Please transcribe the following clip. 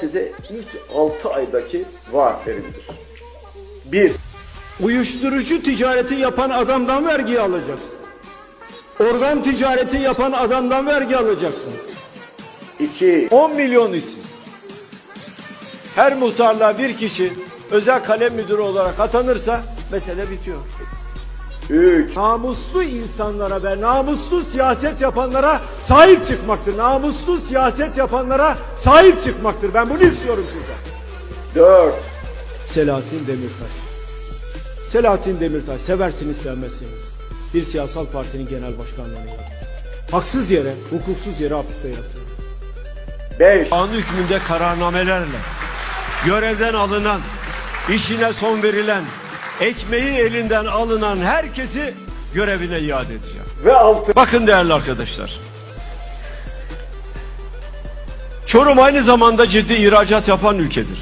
size ilk 6 aydaki vaatlerimdir. 1. Uyuşturucu ticareti yapan adamdan vergi alacaksın. Organ ticareti yapan adamdan vergi alacaksın. 2. 10 milyon işsiz. Her muhtarlığa bir kişi özel kalem müdürü olarak atanırsa mesele bitiyor. 3. Namuslu insanlara ve namuslu siyaset yapanlara sahip çıkmaktır. Namuslu siyaset yapanlara sahip çıkmaktır. Ben bunu istiyorum sizden. 4. Selahattin Demirtaş. Selahattin Demirtaş seversiniz sevmezsiniz. Bir siyasal partinin genel başkanlığını yaptı. Haksız yere, hukuksuz yere hapiste yattı. 5. Kanun hükmünde kararnamelerle görevden alınan, işine son verilen, ekmeği elinden alınan herkesi görevine iade edeceğim. Ve 6. Bakın değerli arkadaşlar. Çorum aynı zamanda ciddi ihracat yapan ülkedir.